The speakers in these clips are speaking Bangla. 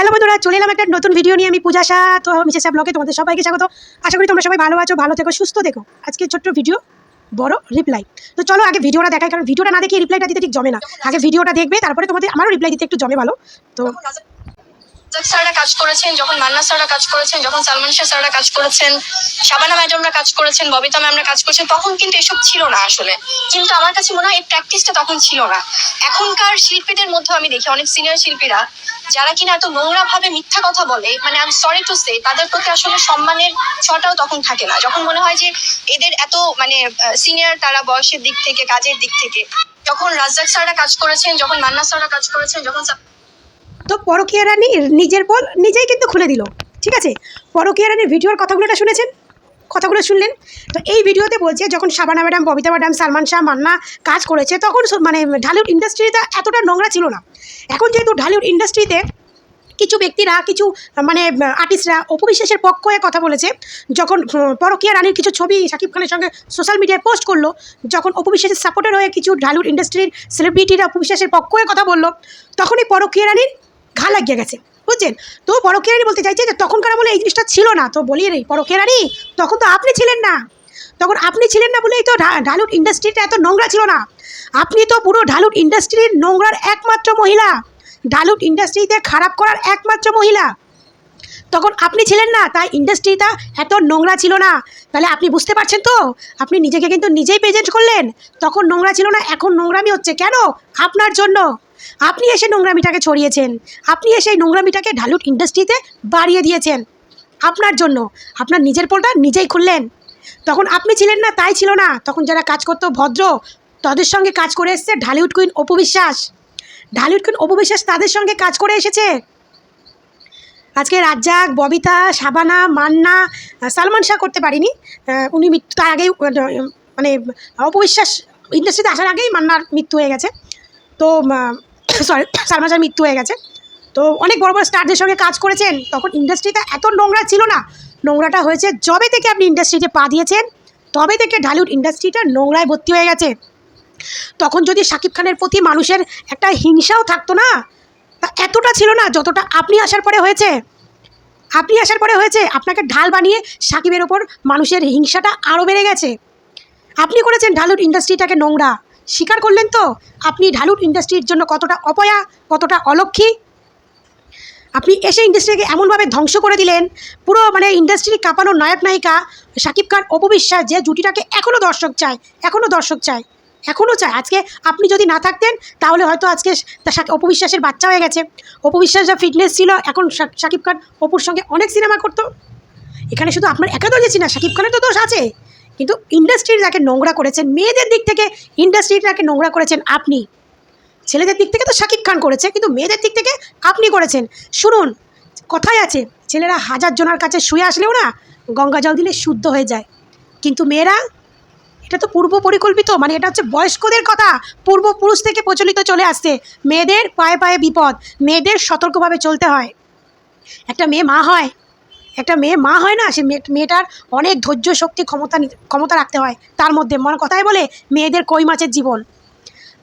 হ্যালো বন্ধুরা, চলে এলাম একটা নতুন ভিডিও নিয়ে। আমি পূজা শাহ, তো মিসেস ব্লগে তোমাদের সবাইকে স্বাগত। আশা করি তোমরা সবাই ভালো আছো, ভালো থেকো, সুস্থ দেখো আজকে ছোট্ট ভিডিও বড় রিপ্লাই তো চলো আগে ভিডিওটা দেখাই, কারণ ভিডিওটা না দেখে রিপ্লাইটা দিতে ঠিক জমে না। আগে ভিডিওটা দেখবে, তারপরে তোমাদের, আমারও রিপ্লাই দিতে একটু জমে ভালো। তো রাজাক স্যাররা কাজ করেছেন, যখন মান্না স্যাররা কাজ করেছেন, যখন সালমান শাহ স্যাররা কাজ করেছেন, শাবানা ম্যাডামরা কাজ করেছেন, ববিতা ম্যামরা কাজ করেছেন, তখন কিন্তু এসব ছিল না আসলে। কিন্তু আমার কাছে মনে হয় এই প্র্যাকটিসটা তখন ছিল না। এখনকার শিল্পীদের মধ্যে আমি দেখি, অনেক সিনিয়র শিল্পীরা, যারা কিনা এত নোংরা ভাবে মিথ্যা কথা বলে মানে আমি সরি টু সে তাদের প্রতি আসলে সম্মানের ছটাও তখন থাকে না। যখন মনে হয় যে এদের এত মানে সিনিয়র তারা বয়সের দিক থেকে, কাজের দিক থেকে, যখন রাজ্জাক স্যাররা কাজ করেছেন, যখন মান্না স্যাররা কাজ করেছেন, যখন তো পরকীয়া রানী নিজের পর নিজেই কিন্তু খুলে দিল, ঠিক আছে? পরকীয়া রানীর ভিডিওর কথাগুলোটা শুনেছেন? কথাগুলো শুনলেন? তো এই ভিডিওতে বলছে, যখন শাবানা ম্যাডাম, ববিতা ম্যাডাম, সালমান শাহ, মান্না কাজ করেছে, তখন মানে ঢালিউড ইন্ডাস্ট্রিতে এতটা নোংরা ছিল না। এখন যেহেতু ঢালিউড ইন্ডাস্ট্রিতে কিছু ব্যক্তিরা, কিছু মানে আর্টিস্টরা অপবিশ্বাসের পক্ষ হয়ে কথা বলেছে, যখন পরকীয়া রানীর কিছু ছবি শাকিব খানের সঙ্গে সোশ্যাল মিডিয়ায় পোস্ট করল, যখন অপবিশ্বাসের সাপোর্টার হয়ে কিছু ঢালিউড ইন্ডাস্ট্রির সেলিব্রিটিরা অপবিশ্বাসের পক্ষ হয়ে কথা বলল, তখনই পরকীয়া রানীর ঘা লাগিয়ে গেছে। বুঝছেন? তো পরকীয়া রানী বলতে চাইছে যে, তখনকার আমলে এই জিনিসটা ছিল না। তো বলি রে পরকীয়া রানী তখন তো আপনি ছিলেন না। তখন আপনি ছিলেন না বলেই তো ঢালুট ইন্ডাস্ট্রিটা এত নোংরা ছিল না। আপনি তো পুরো ঢালুট ইন্ডাস্ট্রির নোংরার একমাত্র মহিলা। ঢালুট ইন্ডাস্ট্রিতে খারাপ করার একমাত্র মহিলা। তখন আপনি ছিলেন না, তাই ইন্ডাস্ট্রিটা এত নোংরা ছিল না। তাহলে আপনি বুঝতে পারছেন তো? আপনি নিজেকে কিন্তু নিজেই প্রেজেন্ট করলেন। তখন নোংরা ছিল না, এখন নোংরামি হচ্ছে। কেন? আপনার জন্য। আপনি এসে নোংরামিটাকে ছড়িয়েছেন। আপনি এসে এই নোংরামিটাকে ঢালুট ইন্ডাস্ট্রিতে বাড়িয়ে দিয়েছেন। আপনার জন্য, আপনার নিজের পোলটা নিজেই খুললেন। তখন আপনি ছিলেন না, তাই ছিল না। তখন যারা কাজ করতো ভদ্র, তাদের সঙ্গে কাজ করে এসেছে ঢালিউড কুইন অপবিশ্বাস ঢালিউড কুইন অপবিশ্বাস তাদের সঙ্গে কাজ করে এসেছে। আজকে রাজ্জাক, ববিতা, শাবানা, মান্না, সালমান শাহ করতে পারিনি। উনি মৃত্যু, তার আগেই মানে অপবিশ্বাস ইন্ডাস্ট্রিতে আসার আগেই মান্নার মৃত্যু হয়ে গেছে। তো সরি সালমান শাহর মৃত্যু হয়ে গেছে। তো অনেক বড় বড় স্টারদের সঙ্গে কাজ করেছেন। তখন ইন্ডাস্ট্রিতে এত নোংরা ছিল না। নোংরাটা হয়েছে যবে থেকে আপনি ইন্ডাস্ট্রিতে পা দিয়েছেন, তবে থেকে ঢালিউড ইন্ডাস্ট্রিটা নোংরায় ভর্তি হয়ে গেছে। তখন যদি শাকিব খানের প্রতি মানুষের একটা হিংসাও থাকতো না, তা এতটা ছিল না যতটা আপনি আসার পরে হয়েছে। আপনি আসার পরে হয়েছে, আপনাকে ঢাল বানিয়ে সাকিবের ওপর মানুষের হিংসাটা আরও বেড়ে গেছে। আপনি করেছেন ঢালুট ইন্ডাস্ট্রিটাকে নোংরা। স্বীকার করলেন তো? আপনি ঢালুট ইন্ডাস্ট্রির জন্য কতটা অপয়া, কতটা অলক্ষী? আপনি এসে ইন্ডাস্ট্রিকে এমনভাবে ধ্বংস করে দিলেন। পুরো মানে ইন্ডাস্ট্রি কাঁপানো নায়ক নায়িকা শাকিব খান অপবিশ্বাস যে জুটিটাকে এখনও দর্শক চায় এখনও দর্শক চায় এখনও চায়। আজকে আপনি যদি না থাকতেন, তাহলে হয়তো আজকে অপবিশ্বাসের বাচ্চা হয়ে গেছে। অপবিশ্বাস যা ফিটনেস ছিল, এখন শাকিব খান অপুর সঙ্গে অনেক সিনেমা করতো। এখানে শুধু আপনার একা দোষ না শাকিব খানের তো দোষ আছে। কিন্তু ইন্ডাস্ট্রি যাকে নোংরা করেছেন, মেয়েদের দিক থেকে ইন্ডাস্ট্রিটাকে নোংরা করেছেন আপনি। ছেলেদের দিক থেকে তো শাকিব খান করেছে, কিন্তু মেয়েদের দিক থেকে আপনি করেছেন। শুনুন কথায় আছে, ছেলেরা হাজার জনের কাছে শুয়ে আসলেও না গঙ্গা জল দিলে শুদ্ধ হয়ে যায়। কিন্তু মেয়েরা, এটা তো পূর্ব পরিকল্পিত মানে এটা হচ্ছে বয়স্কদের কথা পূর্বপুরুষ থেকে প্রচলিত চলে আসছে। মেয়েদের পায়ে পায়ে বিপদ, মেয়েদের সতর্কভাবে চলতে হয়। একটা মেয়ে মা হয় একটা মেয়ে মা হয় না, সে মেয়ে- মেয়েটার অনেক ধৈর্য শক্তি ক্ষমতা ক্ষমতা রাখতে হয়। তার মধ্যে মনে কথায় বলে, মেয়েদের কই মাছের জীবন?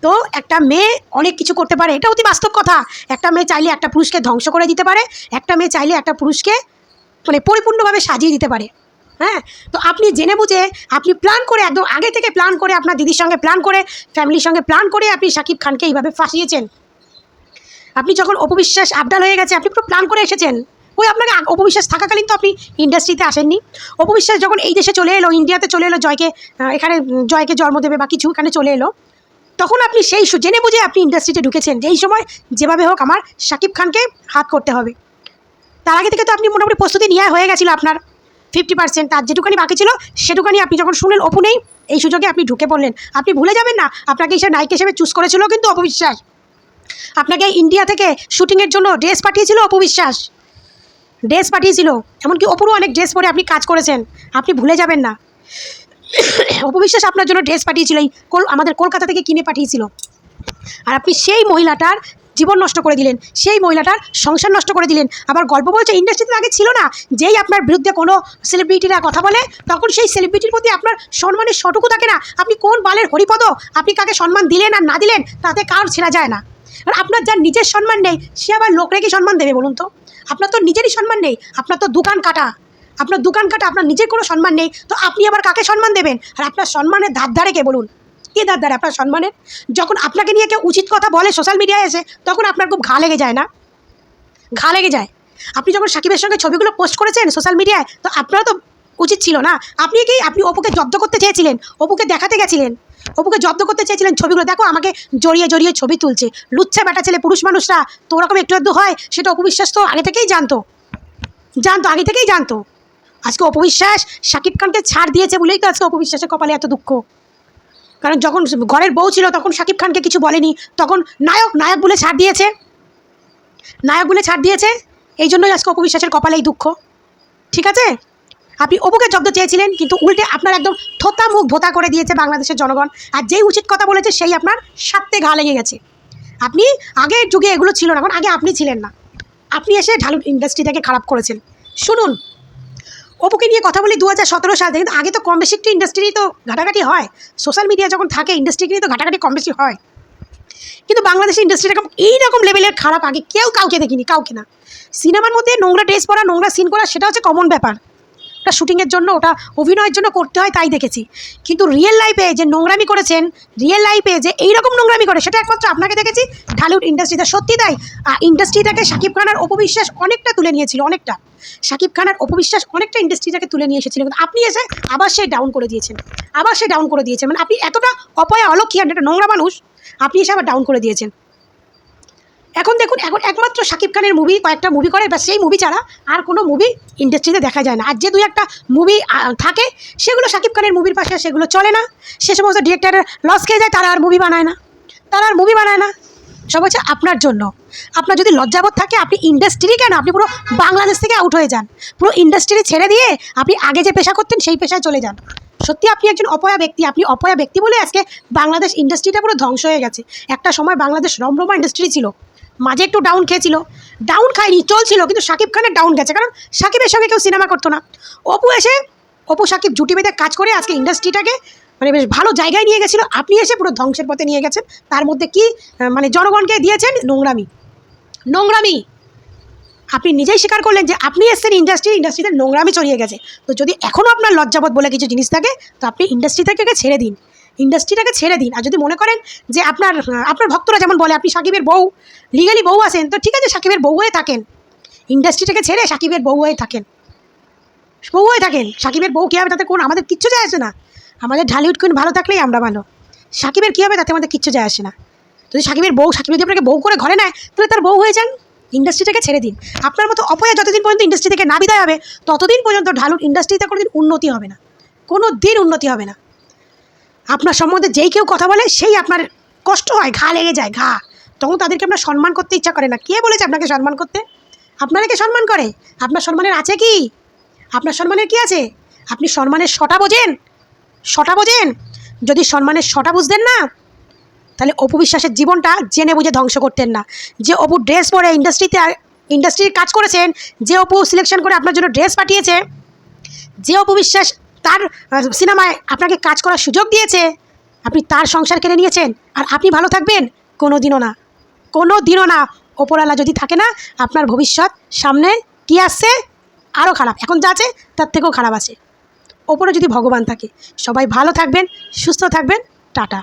তো একটা মেয়ে অনেক কিছু করতে পারে। এটা অতি বাস্তব কথা। একটা মেয়ে চাইলে একটা পুরুষকে ধ্বংস করে দিতে পারে। একটা মেয়ে চাইলে একটা পুরুষকে মানে পরিপূর্ণভাবে সাজিয়ে দিতে পারে। হ্যাঁ? তো আপনি জেনে বুঝে, আপনি প্ল্যান করে, একদম আগে থেকে প্ল্যান করে, আপনার দিদির সঙ্গে প্ল্যান করে ফ্যামিলির সঙ্গে প্ল্যান করে আপনি সাকিব খানকে এইভাবে ফাঁসিয়েছেন। আপনি যখন অপবিশ্বাস আবডাল হয়ে গেছে, আপনি পুরো প্ল্যান করে এসেছেন। ওই আপনাকে অপবিশ্বাস থাকাকালীন তো আপনি ইন্ডাস্ট্রিতে আসেননি। অপবিশ্বাস যখন এই দেশে চলে এলো ইন্ডিয়াতে চলে এলো, জয়কে এখানে জয়কে জন্ম দেবে বা কিছু এখানে চলে এলো, তখন আপনি সেই জেনে বুঝে আপনি ইন্ডাস্ট্রিতে ঢুকেছেন যে এই সময় যেভাবে হোক আমার শাকিব খানকে হাত করতে হবে। তার আগে থেকে তো আপনি মোটামুটি প্রস্তুতি নেওয়া হয়ে গেছিল আপনার। ফিফটি পার্সেন্ট তার যেটুখানি বাকি ছিল সেটুখানি আপনি যখন শুনলেন অপু নেই এই সুযোগে আপনি ঢুকে পড়লেন। আপনি ভুলে যাবেন না, আপনাকে এই হিসেবে নায়িকা হিসেবে চুজ করেছিল কিন্তু অপবিশ্বাস। আপনাকে ইন্ডিয়া থেকে শুটিংয়ের জন্য ড্রেস পাঠিয়েছিল অপবিশ্বাস। ড্রেস পাঠিয়েছিল। এমনকি অপুরও অনেক ড্রেস পরে আপনি কাজ করেছেন। আপনি ভুলে যাবেন না। অপবিশ্বাস আপনার জন্য ড্রেস পাঠিয়েছিল, এই আমাদের কলকাতা থেকে কিনে পাঠিয়েছিল। আর আপনি সেই মহিলাটার জীবন নষ্ট করে দিলেন, সেই মহিলাটার সংসার নষ্ট করে দিলেন। আবার গল্প বলছে ইন্ডাস্ট্রিতে আগে ছিল না। যেই আপনার বিরুদ্ধে কোনো সেলিব্রিটিরা কথা বলে, তখন সেই সেলিব্রিটির প্রতি আপনার সম্মানের সটুকু থাকে না। আপনি কোন বালের হরিপদ? আপনি কাকে সম্মান দিলেন আর না দিলেন? তাতে কার ছেড়া যায় না? আর আপনার যার নিজের সম্মান নেই, সে আবার লোক কি সম্মান দেবে বলুন তো? আপনার তো নিজেরই সম্মান নেই, আপনার তো দোকান কাটা। আপনার দোকান কাটা, আপনার নিজের কোনো সম্মান নেই, তো আপনি আবার কাকে সম্মান দেবেন? আর আপনার সম্মানের ধার ধারে কে বলুন? কে ধার ধারে আপনার সম্মানের? যখন আপনাকে নিয়ে কেউ উচিত কথা বলে সোশ্যাল মিডিয়ায় এসে, তখন আপনার খুব ঘা লেগে যায় না? ঘা লেগে যায়। আপনি যখন সাকিবের সঙ্গে ছবিগুলো পোস্ট করেছেন সোশ্যাল মিডিয়ায় তো আপনারও তো উচিত ছিল না? আপনি কি, আপনি অপুকে জব্দ করতে চেয়েছিলেন? অপুকে দেখাতে গেছিলেন? অপুকে জব্দ করতে চেয়েছিলেন ছবিগুলো। দেখো, আমাকে জড়িয়ে জড়িয়ে ছবি তুলছে। লুচ্ছা বেটা ছেলে, পুরুষ মানুষরা, তো ওরকম একটু একটু হয়, সেটা অপবিশ্বাস তো আগে থেকেই জানতো। জানতো, আগে থেকেই জানতো। আজকে অপবিশ্বাস শাকিব খানকে ছাড় দিয়েছে বলেই তো আজকে অপবিশ্বাসের কপালে এত দুঃখ। কারণ যখন ঘরের বউ ছিল, তখন শাকিব খানকে কিছু বলেনি। তখন নায়ক নায়ক বলে ছাড় দিয়েছে। নায়ক বলে ছাড় দিয়েছে। এই জন্যই আজকে অপবিশ্বাসের কপালে এই দুঃখ। ঠিক আছে? আপনি অপুকে জব্দ চেয়েছিলেন, কিন্তু উল্টে আপনার একদম থোতা মুখ ভোতা করে দিয়েছে বাংলাদেশের জনগণ। আর যেই উচিত কথা বলেছে, সেই আপনার স্বার্থে ঘা লেগে গেছে। আপনি আগের যুগে এগুলো ছিল না আগে আপনি ছিলেন না। আপনি এসে ঢালু ইন্ডাস্ট্রিটাকে খারাপ করেছেন। শুনুন অপুকে নিয়ে কথা বলি দু হাজার সতেরো সাল থেকে আগে তো কম বেশি একটু ইন্ডাস্ট্রি তো ঘাটাঘাটি হয়। সোশ্যাল মিডিয়া যখন থাকে ইন্ডাস্ট্রি নিয়ে তো ঘাটাঘাটি কম বেশি হয়। কিন্তু বাংলাদেশের ইন্ডাস্ট্রি এরকম এইরকম লেভেলের খারাপ, আগে কেউ কাউকে দেখিনি, কাউকে না। সিনেমার মধ্যে নোংরা ড্রেস পরা, নোংরা সিন করা, সেটা হচ্ছে কমন ব্যাপার। ওটা শুটিংয়ের জন্য ওটা অভিনয়ের জন্য করতে হয় তাই দেখেছি। কিন্তু রিয়েল লাইফে যে নোংরামি করেছেন রিয়েল লাইফে যে এইরকম নোংরামি করে, সেটা একমাত্র আপনাকে দেখেছি ঢালিউড ইন্ডাস্ট্রিতে সত্যি তাই? ইন্ডাস্ট্রিটাকে শাকিব খানার অপবিশ্বাস অনেকটা তুলে নিয়েছিল, অনেকটা। শাকিব খানার অপবিশ্বাস অনেকটা ইন্ডাস্ট্রিটাকে তুলে নিয়ে এসেছিল। কিন্তু আপনি এসে আবার সে ডাউন করে দিয়েছেন। আবার সে ডাউন করে দিয়েছেন। মানে আপনি এতটা অপয়া অলক্ষী একটা নোংরা মানুষ, আপনি এসে আবার ডাউন করে দিয়েছেন। এখন দেখুন, এখন একমাত্র শাকিব খানের মুভি কয়েকটা মুভি করে, বা সেই মুভি ছাড়া আর কোনো মুভি ইন্ডাস্ট্রিতে দেখা যায় না। আর যে দুই একটা মুভি থাকে, সেগুলো শাকিব খানের মুভির পাশে সেগুলো চলে না। সে সমস্ত ডিরেক্টরের লস খেয়ে যায়, তারা আর মুভি বানায় না। তারা আর মুভি বানায় না। সব হচ্ছে আপনার জন্য। আপনার যদি লজ্জাবোধ থাকে, আপনি ইন্ডাস্ট্রি কেন? আপনি পুরো বাংলাদেশ থেকে আউট হয়ে যান। পুরো ইন্ডাস্ট্রি ছেড়ে দিয়ে আপনি আগে যে পেশা করতেন, সেই পেশায় চলে যান। সত্যি আপনি একজন অপয়া ব্যক্তি। আপনি অপয়া ব্যক্তি বলে আজকে বাংলাদেশ ইন্ডাস্ট্রিটা পুরো ধ্বংস হয়ে গেছে। একটা সময় বাংলাদেশ রমরমা ইন্ডাস্ট্রি ছিল। মাঝে একটু ডাউন খেয়েছিল। ডাউন খায়নি, চলছিল, কিন্তু সাকিব খানের ডাউন গেছে, কারণ সাকিবের সঙ্গে কেউ সিনেমা করতো না। অপু এসে, অপু, সাকিব জুটি বেঁধে কাজ করে আজকে ইন্ডাস্ট্রিটাকে মানে বেশ ভালো জায়গায় নিয়ে গেছিল। আপনি এসে পুরো ধ্বংসের পথে নিয়ে গেছেন। তার মধ্যে কি মানে জনগণকে দিয়েছেন নোংরামি। নোংরামি। আপনি নিজেই স্বীকার করলেন যে আপনি এসছেন ইন্ডাস্ট্রি ইন্ডাস্ট্রিতে নোংরামি ছড়িয়ে গেছে। তো যদি এখনও আপনার লজ্জাবোধ বলে কিছু জিনিস থাকে, তো আপনি ইন্ডাস্ট্রি থেকে ছেড়ে দিন। ইন্ডাস্ট্রিটাকে ছেড়ে দিন। আর যদি মনে করেন যে আপনার আপনার ভক্তরা যেমন বলে, আপনি সাকিবের বউ লিগালি বউ আছেন, তো ঠিক আছে, সাকিবের বউ হয়ে থাকেন। ইন্ডাস্ট্রিটাকে ছেড়ে সাকিবের বউ হয়ে থাকেন। বউ হয়ে থাকেন। সাকিবের বউ কী হবে তাতে কোন, আমাদের কিচ্ছু যায় আসে না। আমাদের ঢালিউড কুইন ভালো থাকলেই আমরা ভালো। সাকিবের কী হবে তাতে আমাদের কিচ্ছু যায় আসে না। যদি সাকিবের বউ, সাকিব যদি আপনাকে বউ করে ঘরে নেয়, তাহলে তার বউ হয়ে যান। ইন্ডাস্ট্রিটাকে ছেড়ে দিন। আপনার মতো অপয়া যতদিন পর্যন্ত ইন্ডাস্ট্রি থেকে না বিদায় হবে, ততদিন পর্যন্ত ঢালুর ইন্ডাস্ট্রিতে কোনোদিন উন্নতি হবে না। কোনো দিন উন্নতি হবে না। আপনার সম্বন্ধে যেই কেউ কথা বলে, সেই আপনার কষ্ট হয়, ঘা লেগে যায়, ঘা। তখন তাদেরকে আপনার সম্মান করতে ইচ্ছা করে না। কে বলেছে আপনাকে সম্মান করতে? আপনারা কে সম্মান করে? আপনার সম্মানের আছে কি? আপনার সম্মানের কি আছে? আপনি সম্মানের শটা বোঝেন? শটা বোঝেন? যদি সম্মানের শটা বুঝতেন না, তাহলে অপু বিশ্বাসের জীবনটা জেনে বুঝে ধ্বংস করতেন না। যে অপু ড্রেস পরে ইন্ডাস্ট্রিতে, ইন্ডাস্ট্রির কাজ করেছেন, যে অপু সিলেকশন করে আপনার জন্য ড্রেস পাঠিয়েছে, যে অপু বিশ্বাস তার সিনেমায় আপনাকে কাজ করার সুযোগ দিয়েছে। আপনি তার সংসার কেড়ে নিয়েছেন, আর আপনি ভালো থাকবেন? কোনো দিনও না। কোনো দিনও না। ওপরওয়ালা যদি থাকে না, আপনার ভবিষ্যৎ সামনে কি আসছে? আরও খারাপ। এখন যা আছে, তার থেকেও খারাপ আছে। ওপরে যদি ভগবান থাকে, সবাই ভালো থাকবেন, সুস্থ থাকবেন। টাটা।